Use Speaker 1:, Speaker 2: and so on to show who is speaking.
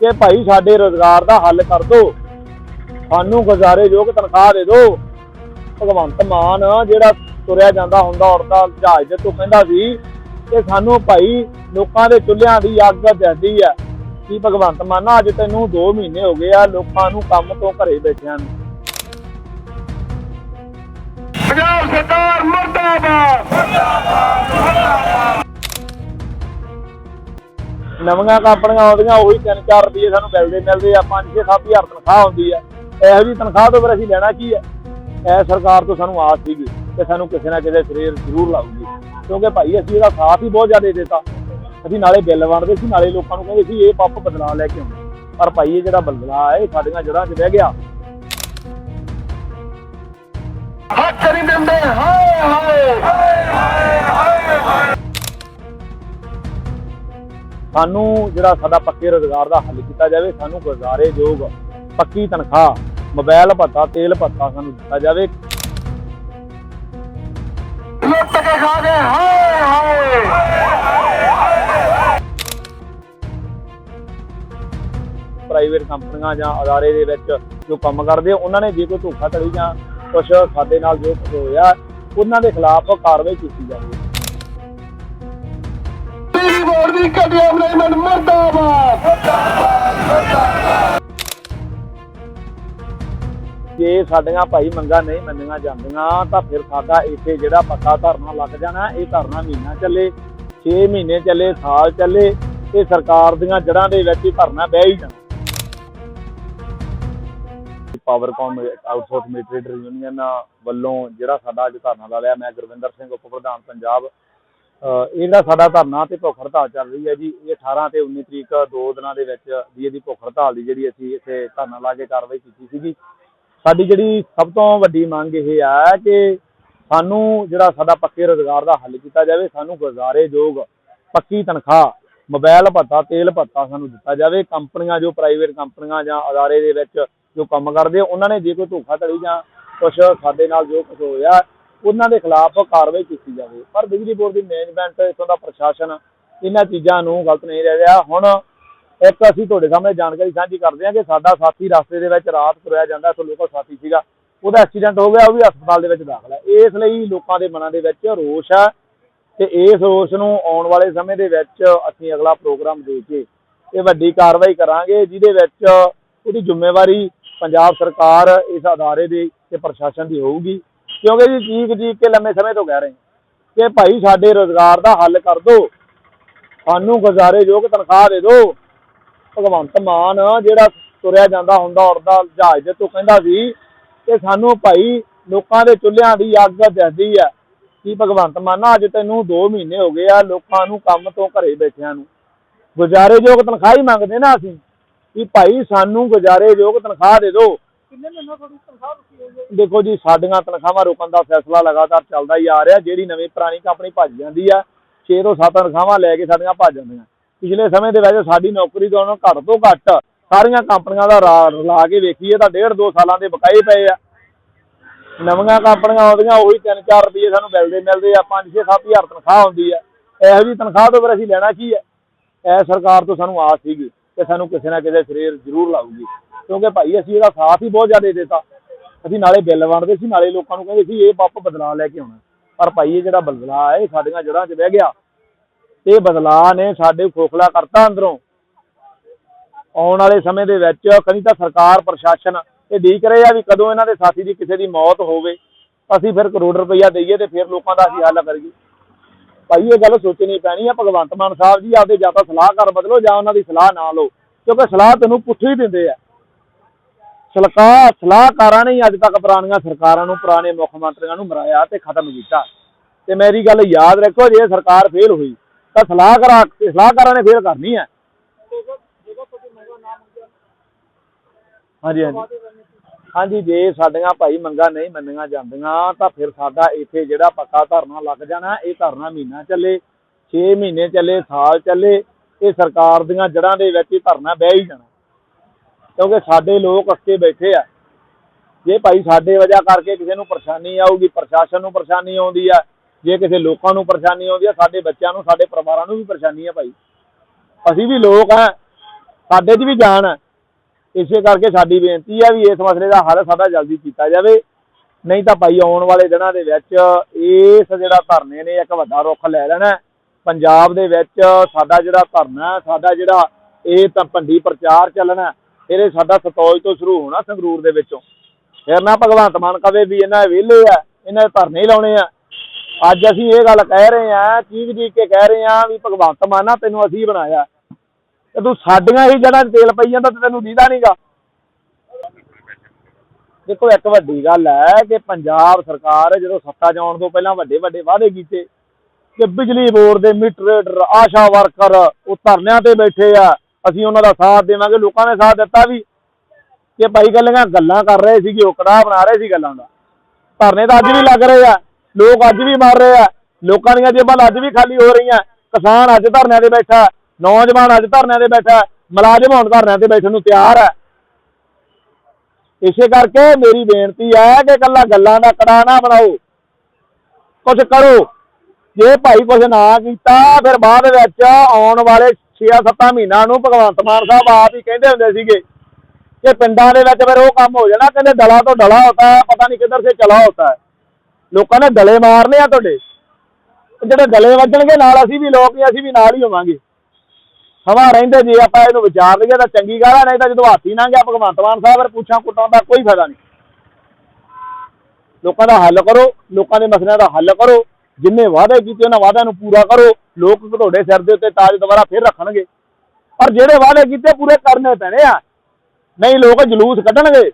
Speaker 1: ਕਿ ਭਾਈ ਸਾਡੇ ਰੋਜ਼ਗਾਰ ਦਾ ਹੱਲ ਕਰ ਦਿਓ ਸਾਨੂੰ ਗੁਜ਼ਾਰੇਯੋਗ ਤਨਖਾਹ ਦੇ ਦਿਓ ਭਗਵੰਤ ਮਾਨ ਜਿਹੜਾ ਤੁਰਿਆ ਜਾਂਦਾ ਹੁੰਦਾ ਔਰਤਾਂ ਜਹਾਜ਼ ਦੇ ਤੋਂ ਕਹਿੰਦਾ ਸੀ ਕਿ ਸਾਨੂੰ ਭਾਈ ਲੋਕਾਂ ਦੇ ਚੁੱਲ੍ਹਿਆਂ ਦੀ ਅੱਗ ਦਿੰਦੀ ਆ ਕੀ ਭਗਵੰਤ ਮਾਨ, ਅੱਜ ਤੈਨੂੰ 2 ਮਹੀਨੇ ਹੋ ਗਏ ਆ ਲੋਕਾਂ ਨੂੰ ਕੰਮ ਤੋਂ ਘਰੇ ਬੈਠਿਆਂ ਨੂੰ।
Speaker 2: ਪੰਜਾਬ ਸਰਕਾਰ ਮਰਦਾਬਾਦ।
Speaker 1: ਨਵੀਆਂ ਕੰਪਨੀਆਂ ਆਉਂਦੀਆਂ, ਉਹੀ 3-4 ਰੁਪਏ ਸਾਨੂੰ ਮਿਲਦੇ ਮਿਲਦੇ ਆ 5-6 ਹਜ਼ਾਰ ਤਨਖਾਹ ਹੁੰਦੀ ਆ। ਇਹੋ ਜਿਹੀ ਤਨਖਾਹ ਤੋਂ ਫਿਰ ਅਸੀਂ ਲੈਣਾ ਕੀ ਹੈ ਇਹ ਸਰਕਾਰ ਤੋਂ ਸਾਨੂੰ ਆਸ ਸੀਗੀ ਕਿ ਸਾਨੂੰ ਕਿਸੇ ਨਾ ਕਿਸੇ ਸਰੀਰ ਜ਼ਰੂਰ ਲਾਊਗੀ। ਕਿਉਂਕਿ ਭਾਈ ਅਸੀਂ ਇਹਦਾ ਸਾਥ ਹੀ ਬਹੁਤ ਜ਼ਿਆਦਾ ਦਿੱਤਾ। ਅਸੀਂ ਨਾਲੇ ਬਿੱਲ ਵੰਡਦੇ ਸੀ, ਨਾਲੇ ਲੋਕਾਂ ਨੂੰ ਕਹਿੰਦੇ ਸੀ, ਇਹ ਪੱਪ ਬਦਲਾ ਲੈ ਕੇ ਆਉਂਦੇ ਪਰ ਭਾਈ ਇਹ ਜਿਹੜਾ ਬਦਲਾ ਹੈ ਇਹ ਸਾਡੀਆਂ ਜੜ੍ਹਾਂ 'ਚ ਬਹਿ ਗਿਆ।
Speaker 2: ਹੱਥ ਨਹੀਂ ਦਿੰਦੇ। ਹਾਏ ਹਾਏ।
Speaker 1: ਸਾਨੂੰ ਜਿਹੜਾ ਸਾਡਾ ਪੱਕੇ ਰੋਜ਼ਗਾਰ ਦਾ ਹੱਲ ਕੀਤਾ ਜਾਵੇ ਸਾਨੂੰ ਗੁਜ਼ਾਰੇਯੋਗ ਪੱਕੀ ਤਨਖਾਹ ਮੋਬਾਈਲ ਭੱਤਾ ਤੇਲ ਭੱਤਾ ਸਾਨੂੰ ਦਿੱਤਾ ਜਾਵੇ।
Speaker 2: ਲੁੱਟ ਕੇ ਖਾ ਗਏ ਹਾਏ ਹਾਏ।
Speaker 1: ਪ੍ਰਾਈਵੇਟ ਕੰਪਨੀਆਂ ਜਾਂ ਅਦਾਰੇ ਦੇ ਵਿੱਚ ਜੋ ਕੰਮ ਕਰਦੇ ਉਹਨਾਂ ਨੇ ਜੇ ਕੋਈ ਧੋਖਾਧੜੀ ਜਾਂ ਕੁਝ ਸਾਡੇ ਨਾਲ ਜੋ ਹੋਇਆ ਉਹਨਾਂ ਦੇ ਖਿਲਾਫ ਕਾਰਵਾਈ ਕੀਤੀ ਜਾਵੇ।
Speaker 2: ਬਿਜਲੀ ਦੀ ਘਟੀਆ ਮੈਨੇਜਮੈਂਟ ਮਰਦਾਬਾਦ।
Speaker 1: ਜੇ ਸਾਡੀਆਂ ਭਾਈ ਮੰਗਾਂ ਨਹੀਂ ਮੰਨੀਆਂ ਜਾਂਦੀਆਂ, ਤਾਂ ਫਿਰ ਸਾਡਾ ਇੱਥੇ ਜਿਹੜਾ ਪੱਕਾ ਧਰਨਾ ਲੱਗ ਜਾਣਾ, ਇਹ ਧਰਨਾ ਮਹੀਨਾ ਚੱਲੇ 6 ਮਹੀਨੇ ਚੱਲੇ, ਸਾਲ ਚੱਲੇ, ਤੇ ਸਰਕਾਰ ਦੀਆਂ ਜੜ੍ਹਾਂ ਦੇ ਵਿੱਚ ਹੀ ਧਰਨਾ ਬਹਿ ਹੀ ਜਾਣਾ। Powercom outsource military trade union ਵੱਲੋਂ ਜਿਹੜਾ ਸਾਡਾ ਅੱਜ ਧਰਨਾ ਲਾ ਲਿਆ, ਮੈਂ ਗੁਰਵਿੰਦਰ ਸਿੰਘ, ਉਪ ਪ੍ਰਧਾਨ, ਪੰਜਾਬ ਇਹ ਜਿਹੜਾ ਸਾਡਾ ਧਰਨਾ ਤੇ ਭੁੱਖ ਹੜਤਾਲ ਚੱਲ ਰਹੀ ਹੈ ਜੀ। ਇਹ 18 ਤੇ 19 ਤਰੀਕ ਦੋ ਦਿਨਾਂ ਦੇ ਵਿੱਚ ਦੀ ਇਹਦੀ ਭੁੱਖ ਹੜਤਾਲ ਦੀ ਜਿਹੜੀ ਅਸੀਂ ਇੱਥੇ ਧਰਨਾ ਲਾ ਕੇ ਕਾਰਵਾਈ ਕੀਤੀ ਸੀਗੀ। ਸਾਡੀ ਜਿਹੜੀ ਸਭ ਤੋਂ ਵੱਡੀ ਮੰਗ ਇਹ ਹੈ ਕਿ ਸਾਨੂੰ ਜਿਹੜਾ ਸਾਡਾ ਪੱਕੇ ਰੋਜ਼ਗਾਰ ਦਾ ਹੱਲ ਕੀਤਾ ਜਾਵੇ, ਸਾਨੂੰ ਗੁਜ਼ਾਰੇਯੋਗ ਪੱਕੀ ਤਨਖਾਹ, ਮੋਬਾਈਲ ਭੱਤਾ, ਤੇਲ ਭੱਤਾ ਸਾਨੂੰ ਦਿੱਤਾ ਜਾਵੇ। ਕੰਪਨੀਆਂ ਜੋ ਪ੍ਰਾਈਵੇਟ ਕੰਪਨੀਆਂ ਜਾਂ ਅਦਾਰੇ ਦੇ ਵਿੱਚ ਜੋ ਕੰਮ ਕਰਦੇ ਉਹਨਾਂ ਨੇ ਜੇ ਕੋਈ ਧੋਖਾਧੜੀ ਜਾਂ ਕੁਝ ਸਾਡੇ ਨਾਲ ਜੋ ਕੁਝ ਹੋਇਆ ਉਹਨਾਂ ਦੇ ਖਿਲਾਫ ਕਾਰਵਾਈ ਕੀਤੀ ਜਾਵੇ। ਪਰ ਬਿਜਲੀ ਬੋਰਡ ਦੀ ਮੈਨੇਜਮੈਂਟ ਇਥੋਂ ਦਾ ਪ੍ਰਸ਼ਾਸਨ ਇਹਨਾਂ ਚੀਜ਼ਾਂ ਨੂੰ ਗਲਤ ਨਹੀਂ ਰਹਿ ਰਿਹਾ। ਹੁਣ ਇੱਕ ਅਸੀਂ ਤੁਹਾਡੇ ਸਾਹਮਣੇ ਜਾਣਕਾਰੀ ਸਾਂਝੀ ਕਰਦੇ ਹਾਂ ਕਿ ਸਾਡਾ ਸਾਥੀ ਰਸਤੇ ਦੇ ਵਿੱਚ ਰਾਤ ਤੁਰਿਆ ਜਾਂਦਾ, ਇੱਥੋਂ ਲੋਕਲ ਸਾਥੀ ਸੀਗਾ। ਉਹਦਾ ਐਕਸੀਡੈਂਟ ਹੋ ਗਿਆ, ਉਹ ਵੀ ਹਸਪਤਾਲ ਦੇ ਵਿੱਚ ਦਾਖਲ ਹੈ। ਇਸ ਲਈ ਲੋਕਾਂ ਦੇ ਮਨਾਂ ਦੇ ਵਿੱਚ ਰੋਸ਼ ਹੈ ਤੇ ਇਸ ਰੋਸ਼ ਨੂੰ ਆਉਣ ਵਾਲੇ ਸਮੇਂ ਦੇ ਵਿੱਚ ਅਸੀਂ ਅਗਲਾ ਪ੍ਰੋਗਰਾਮ ਦੇ ਕੇ ਇਹ ਵੱਡੀ ਕਾਰਵਾਈ ਕਰਾਂਗੇ, ਜਿਹਦੇ ਵਿੱਚ ਉਹਦੀ ਜ਼ਿੰਮੇਵਾਰੀ ਪੰਜਾਬ ਸਰਕਾਰ ਇਸ ਅਦਾਰੇ ਦੀ ਤੇ ਪ੍ਰਸ਼ਾਸਨ ਦੀ ਹੋਊਗੀ। ਕਿਉਂਕਿ ਜੀ ਚੀਕ ਚੀਕ ਕੇ ਲੰਮੇ ਸਮੇਂ ਤੋਂ ਕਹਿ ਰਹੇ ਕਿ ਭਾਈ ਸਾਡੇ ਰੋਜ਼ਗਾਰ ਦਾ ਹੱਲ ਕਰ ਦਿਓ, ਸਾਨੂੰ ਗੁਜ਼ਾਰੇ ਗੁਜ਼ਾਰੇਯੋਗ ਤਨਖਾਹ ਦੇ ਦਿਓ। ਭਗਵੰਤ ਮਾਨ ਜਿਹੜਾ ਤੁਰਿਆ ਜਾਂਦਾ ਹੁੰਦਾ ਔਰਤਾਂ ਜਹਾਜ਼ ਦੇ ਤੋਂ ਕਹਿੰਦਾ ਸੀ ਕਿ ਸਾਨੂੰ ਭਾਈ ਲੋਕਾਂ ਦੇ ਚੁੱਲ੍ਹਿਆਂ ਦੀ ਅੱਗ ਦੱਸਦੀ ਆ ਕਿ ਭਗਵੰਤ ਮਾਨਾ, ਅੱਜ ਤੈਨੂੰ 2 ਮਹੀਨੇ ਹੋ ਗਏ ਆ ਲੋਕਾਂ ਨੂੰ ਕੰਮ ਤੋਂ ਘਰੇ ਬੈਠਿਆਂ ਨੂੰ। ਗੁਜ਼ਾਰੇਯੋਗ ਤਨਖਾਹ ਹੀ ਮੰਗਦੇ ਨਾ ਅਸੀਂ ਕਿ ਭਾਈ ਸਾਨੂੰ ਗੁਜ਼ਾਰੇ ਗੁਜ਼ਾਰੇਯੋਗ ਤਨਖਾਹ ਦੇ ਦਿਓ। ਦੇਖੋ ਜੀ, ਸਾਡੀਆਂ ਤਨਖਾਹਾਂ ਰੋਕਣ ਦਾ ਫੈਸਲਾ ਲਗਾਤਾਰ ਚੱਲਦਾ ਹੀ ਆ ਰਿਹਾ। ਜਿਹੜੀ ਨਵੀਂ ਪੁਰਾਣੀ ਕੰਪਨੀ ਭੱਜ ਜਾਂਦੀ ਆ 6 ਤੋਂ 7 ਤਨਖਾਹਾਂ ਲੈ ਕੇ ਸਾਡੀਆਂ ਭੱਜ ਜਾਂਦੀਆਂ। ਪਿਛਲੇ ਸਮੇਂ ਦੇ ਵਿੱਚ ਸਾਡੀ ਨੌਕਰੀ ਤੋਂ ਘੱਟ ਤੋਂ ਘੱਟ ਸਾਰੀਆਂ ਕੰਪਨੀਆਂ ਦਾ ਰਾ- ਕੇ ਵੇਖੀਏ ਤਾਂ ਡੇਢ ਦੋ ਸਾਲਾਂ ਦੇ ਬਕਾਏ ਪਏ ਆ। ਨਵੀਆਂ ਕੰਪਨੀਆਂ ਆਉਂਦੀਆਂ, ਉਹੀ 3-4 ਰੁਪਏ ਸਾਨੂੰ ਮਿਲਦੇ ਮਿਲਦੇ ਆ 5-6 ਹਜ਼ਾਰ ਤਨਖਾਹ ਹੁੰਦੀ ਆ। ਇਹੋ ਜਿਹੀ ਤਨਖਾਹ ਤੋਂ ਫਿਰ ਅਸੀਂ ਲੈਣਾ ਕੀ ਹੈ ਇਹ ਸਰਕਾਰ ਤੋਂ ਸਾਨੂੰ ਆਸ ਸੀਗੀ ਕਿ ਸਾਨੂੰ ਕਿਸੇ ਨਾ ਕਿਸੇ ਸਰੀਰ ਜ਼ਰੂਰ ਲਾਊਗੀ। ਕਿਉਂਕਿ ਭਾਈ ਅਸੀਂ ਇਹਦਾ ਸਾਥ ਹੀ ਬਹੁਤ ਜ਼ਿਆਦਾ ਦਿੱਤਾ। ਅਸੀਂ ਨਾਲੇ ਬਿੱਲ ਵੰਡਦੇ ਸੀ, ਨਾਲੇ ਲੋਕਾਂ ਨੂੰ ਕਹਿੰਦੇ ਸੀ, ਇਹ ਪੱਪ ਬਦਲਾ ਲੈ ਕੇ ਆਉਣਾ। ਪਰ ਭਾਈ ਇਹ ਜਿਹੜਾ ਬਦਲਾ ਹੈ, ਇਹ ਸਾਡੀਆਂ ਜੜ੍ਹਾਂ 'ਚ ਬਹਿ ਗਿਆ। ਇਹ ਬਦਲਾਅ ਨੇ ਸਾਡੇ ਖੋਖਲਾ ਕਰਤਾ ਅੰਦਰੋਂ। ਆਉਣ ਵਾਲੇ ਸਮੇਂ ਦੇ ਵਿੱਚ ਕਦੀ ਤਾਂ ਸਰਕਾਰ, ਪ੍ਰਸ਼ਾਸਨ ਇਹ ਡੀਕ ਰਹੇ ਆ ਵੀ ਕਦੋਂ ਇਹਨਾਂ ਦੇ ਸਾਥੀ ਦੀ ਕਿਸੇ ਦੀ ਮੌਤ ਹੋਵੇ। ਅਸੀਂ ਫਿਰ ਕਰੋੜ ਰੁਪਈਆ ਦਈਏ ਤੇ ਫਿਰ ਲੋਕਾਂ ਦਾ ਅਸੀਂ ਹੱਲ ਕਰੀਏ। ਭਾਈ ਇਹ ਗੱਲ ਸੋਚਣੀ ਪੈਣੀ ਆ, ਭਗਵੰਤ ਮਾਨ ਸਾਹਿਬ ਜੀ ਆਪਦੇ ਜਾਂ ਤਾਂ ਸਲਾਹਕਾਰ ਬਦਲੋ ਜਾਂ ਉਹਨਾਂ ਦੀ ਸਲਾਹ ਨਾ ਲਓ। ਕਿਉਂਕਿ ਸਲਾਹ ਤੈਨੂੰ ਪੁੱਠੀ ਦਿੰਦੇ ਆ। ਸਲਾਹਕਾਰ ਸਲਾਹਕਾਰਾਂ ਨੇ ਅੱਜ ਤੱਕ ਪੁਰਾਣੀਆਂ ਸਰਕਾਰਾਂ ਨੂੰ, ਪੁਰਾਣੇ ਮੁੱਖ ਮੰਤਰੀਆਂ ਨੂੰ ਮਰਾਇਆ ਤੇ ਖਤਮ ਕੀਤਾ। ਤੇ ਮੇਰੀ ਗੱਲ ਯਾਦ ਰੱਖੋ, ਜੇ ਸਰਕਾਰ ਫੇਲ ਹੋਈ, ਤਾਂ ਸਲਾਹਕਾਰਾਂ ਸਲਾਹਕਾਰਾਂ ਨੇ ਫੇਲ ਕਰਨੀ ਹੈ। ਹਾਂਜੀ ਹਾਂਜੀ। ਹਾਂਜੀ, ਜੇ ਸਾਡੀਆਂ ਭਾਈ ਮੰਗਾਂ ਨਹੀਂ ਮੰਨੀਆਂ ਜਾਂਦੀਆਂ, ਤਾਂ ਫਿਰ ਸਾਡਾ ਇੱਥੇ ਜਿਹੜਾ ਪੱਕਾ ਧਰਨਾ ਲੱਗ ਜਾਣਾ, ਇਹ ਧਰਨਾ ਮਹੀਨਾ ਚੱਲੇ 6 ਮਹੀਨੇ ਚੱਲੇ, ਸਾਲ ਚੱਲੇ, ਇਹ ਸਰਕਾਰ ਦੀਆਂ ਜੜ੍ਹਾਂ ਦੇ ਵਿੱਚ ਹੀ ਧਰਨਾ ਬਹਿ ਹੀ ਜਾਣਾ। ਕਿਉਂਕਿ ਸਾਡੇ ਲੋਕ ਅੱਕੇ ਬੈਠੇ ਆ। ਜੇ ਭਾਈ ਸਾਡੇ ਵਜ੍ਹਾ ਕਰਕੇ ਕਿਸੇ ਨੂੰ ਪਰੇਸ਼ਾਨੀ ਆਊਗੀ, ਪ੍ਰਸ਼ਾਸਨ ਨੂੰ ਪਰੇਸ਼ਾਨੀ ਆਉਂਦੀ ਆ, ਜੇ ਕਿਸੇ ਲੋਕਾਂ ਨੂੰ ਪਰੇਸ਼ਾਨੀ ਆਉਂਦੀ ਆ, ਸਾਡੇ ਬੱਚਿਆਂ ਨੂੰ, ਸਾਡੇ ਪਰਿਵਾਰਾਂ ਨੂੰ ਵੀ ਪਰੇਸ਼ਾਨੀ ਆ ਭਾਈ। ਅਸੀਂ ਵੀ ਲੋਕ ਆ, ਸਾਡੇ 'ਚ ਵੀ ਜਾਨ ਹੈ ਇਸੇ ਕਰਕੇ ਸਾਡੀ ਬੇਨਤੀ ਹੈ ਵੀ ਇਸ ਮਸਲੇ ਦਾ ਹੱਲ ਸਾਡਾ ਜਲਦੀ ਕੀਤਾ ਜਾਵੇ। ਨਹੀਂ ਤਾਂ ਭਾਈ ਆਉਣ ਵਾਲੇ ਦਿਨਾਂ ਦੇ ਵਿੱਚ ਇਸ ਜਿਹੜਾ ਧਰਨੇ ਨੇ, ਇੱਕ ਵੱਡਾ ਰੁੱਖ ਲੈ ਲੈਣਾ। ਪੰਜਾਬ ਦੇ ਵਿੱਚ ਸਾਡਾ ਜਿਹੜਾ ਧਰਨਾ, ਸਾਡਾ ਜਿਹੜਾ ਇਹ ਤਾਂ ਭੰਡੀ ਪ੍ਰਚਾਰ ਚੱਲਣਾ। ਫਿਰ ਇਹ ਸਾਡਾ ਸਤੌਜ ਤੋਂ ਸ਼ੁਰੂ ਹੋਣਾ ਸੰਗਰੂਰ ਦੇ ਵਿੱਚੋਂ। ਫਿਰ ਨਾ ਭਗਵੰਤ ਮਾਨ ਕਵੇ ਵੀ ਇਹਨਾਂ ਵਿਹਲੇ ਆ, ਇਹਨਾਂ ਦੇ ਧਰਨੇ ਹੀ ਲਾਉਣੇ ਆ। ਅੱਜ ਅਸੀਂ ਇਹ ਗੱਲ ਕਹਿ ਰਹੇ ਆ ਚੀਕ ਚੀਕ ਕੇ ਕਹਿ ਰਹੇ ਆ ਵੀ ਭਗਵੰਤ ਮਾਨਾ ਤੈਨੂੰ ਅਸੀਂ ਬਣਾਇਆ। ਤੇ ਤੂੰ ਸਾਡੀਆਂ ਹੀ ਜੜ੍ਹਾਂ ਤੇਲ ਪਈ ਜਾਂਦਾ ਤੇ ਤੈਨੂੰ ਦੀਦਾ ਨਹੀਂਗਾ ਦੇਖੋ, ਇੱਕ ਵੱਡੀ ਗੱਲ ਹੈ ਕਿ ਪੰਜਾਬ ਸਰਕਾਰ ਜਦੋਂ ਸੱਤਾ ਜਾਣ ਤੋਂ ਪਹਿਲਾਂ ਵੱਡੇ ਵੱਡੇ ਵਾਅਦੇ ਕੀਤੇ, ਕਿ ਬਿਜਲੀ ਬੋਰਡ ਦੇ ਮੀਟਰ, ਆਸ਼ਾ ਵਰਕਰ ਉਹ ਧਰਨਿਆਂ ਤੇ ਬੈਠੇ ਆ ਅਸੀਂ ਉਹਨਾਂ ਦਾ ਸਾਥ ਦੇਵਾਂਗੇ, ਲੋਕਾਂ ਨੇ ਸਾਥ ਦਿੱਤਾ ਵੀ ਕਿ ਭਾਈ ਗੱਲਾਂ ਗੱਲਾਂ ਕਰ ਰਹੇ ਸੀਗੇ, ਉਹ ਕੜਾਹ ਬਣਾ ਰਹੇ ਸੀ ਗੱਲਾਂ ਦਾ। ਧਰਨੇ ਤਾਂ ਅੱਜ ਵੀ ਲੱਗ ਰਹੇ ਆ, ਲੋਕ ਅੱਜ ਵੀ ਮਰ ਰਹੇ ਆ, ਲੋਕਾਂ ਦੀਆਂ ਜੇਬਾਂ ਅੱਜ ਵੀ ਖਾਲੀ ਹੋ ਰਹੀਆਂ। ਕਿਸਾਨ ਅੱਜ ਧਰਨਿਆਂ ਤੇ ਬੈਠਾ, ਨੌਜਵਾਨ ਅੱਜ ਧਰਨਿਆਂ ਤੇ ਬੈਠਾ, ਮੁਲਾਜ਼ਮ ਹੁਣ ਧਰਨਿਆਂ ਤੇ ਬੈਠਣ ਨੂੰ ਤਿਆਰ ਹੈ ਇਸੇ ਕਰਕੇ ਮੇਰੀ ਬੇਨਤੀ ਹੈ ਕਿ ਕੱਲਾ ਗੱਲਾਂ ਦਾ ਕੜਾ ਨਾ ਬਣਾਓ। ਕੁਝ ਕਰੋ। ਜੇ ਭਾਈ ਕੁਝ ਨਾ ਕੀਤਾ, ਫਿਰ ਬਾਅਦ ਵਿੱਚ ਆਉਣ ਵਾਲੇ 6-7 ਮਹੀਨਾ ਨੂੰ ਭਗਵੰਤ ਮਾਨ ਸਾਹਿਬ ਆਪ ਹੀ ਕਹਿੰਦੇ ਹੁੰਦੇ ਸੀਗੇ ਕਿ ਪਿੰਡਾਂ ਦੇ ਵਿੱਚ ਫਿਰ ਉਹ ਕੰਮ ਹੋ ਜਾਣਾ, ਕਹਿੰਦੇ ਡਲਾ ਤੋਂ ਡਲਾ ਹੁੰਦਾ ਹੈ ਪਤਾ ਨਹੀਂ ਕਿੱਧਰ ਸੇ ਚਲਾ ਹੁੰਦਾ ਹੈ। ਲੋਕਾਂ ਨੇ ਡਲੇ ਮਾਰਨੇ ਆ ਤੁਹਾਡੇ। ਜਿਹੜੇ ਡਲੇ ਵੱਜਣਗੇ, ਨਾਲ ਅਸੀਂ ਵੀ ਲੋਕ ਹੀ ਅਸੀਂ ਵੀ ਨਾਲ ਹੀ ਹੋਵਾਂਗੇ। ਸਮਾਂ ਰਹਿੰਦੇ ਜੇ ਆਪਾਂ ਇਹਨੂੰ ਵਿਚਾਰ ਲਈਏ ਤਾਂ ਚੰਗੀ ਗੱਲ ਆ, ਨਹੀਂ ਤਾਂ ਜਦੋਂ ਹਾਥੀ ਨਾ ਗਿਆ, ਭਗਵੰਤ ਮਾਨ ਸਾਹਿਬ ਫਿਰ ਪੁੱਛਾਂ ਕੁੱਟਾਂ ਦਾ ਕੋਈ ਫਾਇਦਾ ਨਹੀਂ ਲੋਕਾਂ ਦਾ ਹੱਲ ਕਰੋ, ਲੋਕਾਂ ਦੇ ਮਸਲਿਆਂ ਦਾ ਹੱਲ ਕਰੋ। ਜਿੰਨੇ ਵਾਅਦੇ ਕੀਤੇ, ਉਹਨਾਂ ਵਾਅਦਿਆਂ ਨੂੰ ਪੂਰਾ ਕਰੋ। ਲੋਕ ਤੁਹਾਡੇ ਸਿਰ ਦੇ ਉੱਤੇ ਤਾਜ ਦੁਬਾਰਾ ਫਿਰ ਰੱਖਣਗੇ। ਪਰ ਜਿਹੜੇ ਵਾਅਦੇ ਕੀਤੇ, ਪੂਰੇ ਕਰਨੇ ਪੈਣੇ ਆ। ਨਹੀਂ, ਲੋਕ ਜਲੂਸ ਕੱਢਣਗੇ।